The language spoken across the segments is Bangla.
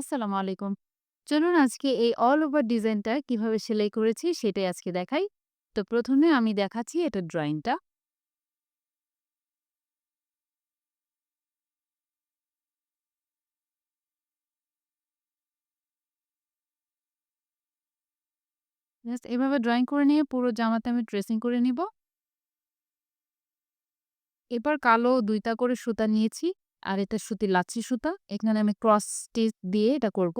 আসসালামু আলাইকুম। চলুন আজকে এই অল ওভার ডিজাইনটা কীভাবে সেলাই করেছি সেটাই আজকে দেখাই। তো প্রথমে আমি দেখাচ্ছি এটা ড্রইংটা। জাস্ট এভাবে ড্রয়িং করে নিয়ে পুরো জামাতে আমি ট্রেসিং করে নিব। এবার কালো দুইটা করে সুতা নিয়েছি। আর এটা সুতি লাচ্ছি সুতা। এখানে আমি ক্রস স্টিচ দিয়ে এটা করব।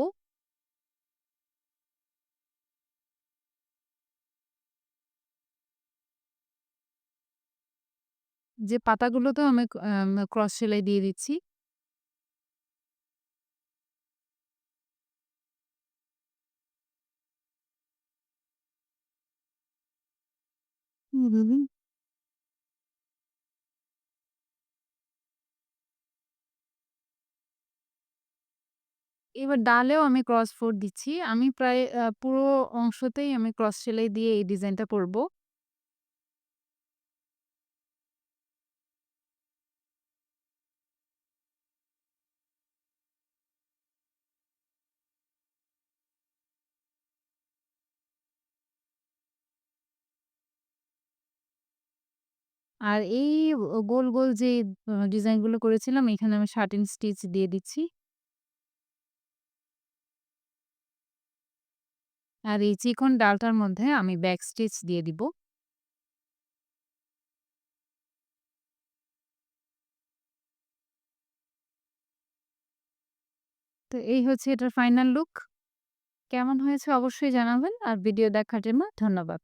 যে পাতাগুলোতেও আমি আম ক্রস সেলাই দিয়ে দিচ্ছি। হুম, এবার ডালেও আমি ক্রস ফোর দিচ্ছি। আমি প্রায় পুরো অংশতেই আমি ক্রস সেলাই দিয়ে এই ডিজাইনটা করব। আর এই গোল, গোল যে ডিজাইনগুলো করেছিলাম এখানে আমি শার্টিন স্টিচ দিয়ে দিচ্ছি। আর এই চিকন ডালটার মধ্যে আমি ব্যাক স্টিচ দিয়ে দিব। তো এই হচ্ছে এটার ফাইনাল লুক। কেমন হয়েছে অবশ্যই জানাবেন। আর ভিডিও দেখার জন্য ধন্যবাদ।